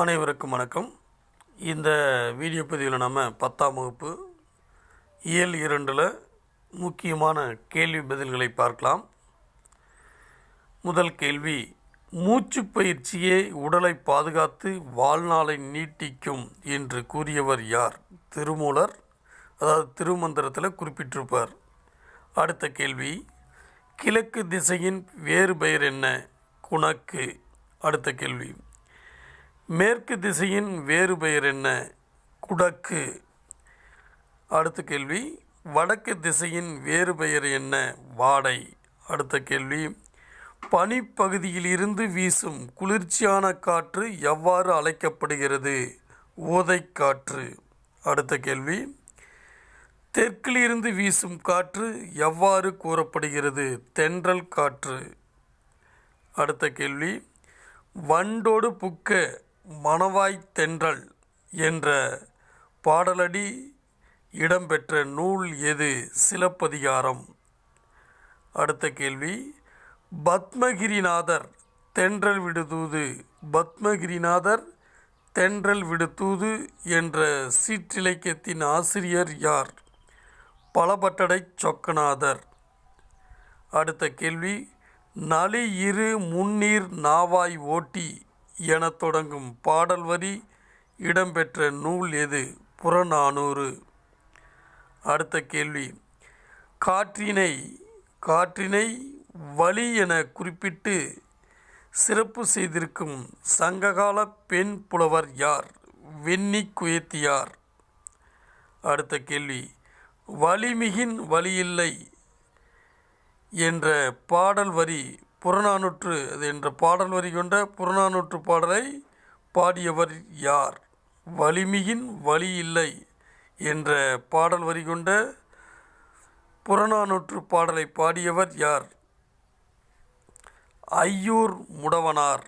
அனைவருக்கும் வணக்கம். இந்த வீடியோ பதிவில் நம்ம பத்தாம் வகுப்பு இயல் இரண்டில் முக்கியமான கேள்வி பதில்களை பார்க்கலாம். முதல் கேள்வி மூச்சு பயிற்சியே உடலை பாதுகாத்து வாழ்நாளை நீட்டிக்கும் என்று கூறியவர் யார்? திருமூலர் அதாவது திருமந்திரத்தில் குறிப்பிட்டிருப்பார். அடுத்த கேள்வி கிழக்கு திசையின் வேறு பெயர் என்ன? குணக்கு. அடுத்த கேள்வி மேற்கு திசையின் வேறு பெயர் என்ன? குடக்கு. அடுத்த கேள்வி வடக்கு திசையின் வேறு பெயர் என்ன? வாடை. அடுத்த கேள்வி பனிப்பகுதியிலிருந்து வீசும் குளிர்ச்சியான காற்று எவ்வாறு அழைக்கப்படுகிறது? ஓதைக்காற்று அடுத்த கேள்வி தெற்கிலிருந்து வீசும் காற்று எவ்வாறு கூறப்படுகிறது? தென்றல் காற்று. அடுத்த கேள்வி வண்டோடு புக்க மணவாய் தென்றல் என்ற பாடலடி இடம்பெற்ற நூல் எது சிலப்பதிகாரம்? அடுத்த கேள்வி. பத்மகிரிநாதர் தென்றல் விடுதூது பத்மகிரிநாதர் தென்றல் விடுதூது என்ற சீற்றிலக்கியத்தின் ஆசிரியர் யார்? பலபட்டடை சொக்கநாதர். அடுத்த கேள்வி. நலி இரு முன்னீர் நாவாய் ஓட்டி எனத் தொடங்கும் பாடல் வரி இடம்பெற்ற நூல் எது? புறநானூறு. அடுத்த கேள்வி. காற்றினை காற்றினை வழி என குறிப்பிட்டு சிறப்பு செய்திருக்கும் சங்ககால பெண் புலவர் யார்? வெண்ணி குயத்தியார். அடுத்த கேள்வி. வலிமிகின் வழியில்லை என்ற பாடல் வரி புறநானூற்று அது என்ற பாடல் வரி கொண்ட புறநானூற்று பாடலை பாடியவர் யார்? வலிமையின் வழி இல்லை என்ற பாடல் வரி கொண்ட புறநானூற்று பாடலை பாடியவர் யார்? ஐயூர் முடவனார்.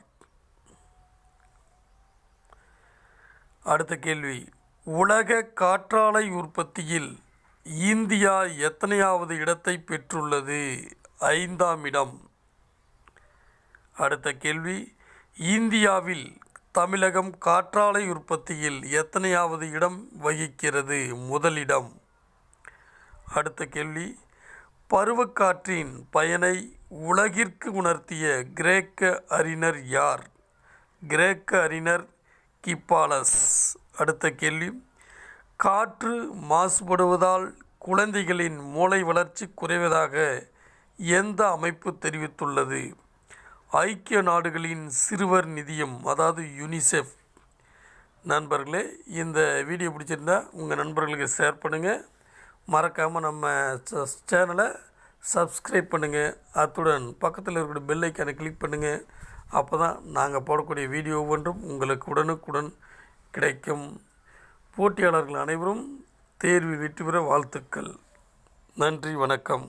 அடுத்த கேள்வி. உலக காற்றாலை உற்பத்தியில் இந்தியா எத்தனையாவது இடத்தை பெற்றுள்ளது? ஐந்தாம் இடம். அடுத்த கேள்வி. இந்தியாவில் தமிழகம் காற்றாலை உற்பத்தியில் எத்தனையாவது இடம் வகிக்கிறது? முதலிடம். அடுத்த கேள்வி. பருவக்காற்றின் பயனை உலகிற்கு உணர்த்திய கிரேக்க அறிஞர் யார்? கிரேக்க அறிஞர் கிப்பாலஸ். அடுத்த கேள்வி. காற்று மாசுபடுவதால் குழந்தைகளின் மூளை வளர்ச்சி குறைவதாக எந்த அமைப்பு தெரிவித்துள்ளது? ஐக்கிய நாடுகளின் சிறுவர் நிதியம் அதாவது யுனிசெஃப் நண்பர்களே இந்த வீடியோ பிடிச்சிருந்தா உங்கள் நண்பர்களுக்கு ஷேர் பண்ணுங்கள் மறக்காமல் நம்ம சேனலை சப்ஸ்கிரைப் பண்ணுங்கள் அத்துடன் பக்கத்தில் இருக்கிற பெல் ஐக்கானை கிளிக் பண்ணுங்கள் அப்போ தான் நாங்கள் போடக்கூடிய வீடியோ ஒவ்வொன்றும் உங்களுக்கு உடனுக்குடன் கிடைக்கும். போட்டியாளர்கள் அனைவரும் தேர்வில் வெற்றி பெற வாழ்த்துக்கள். நன்றி வணக்கம்.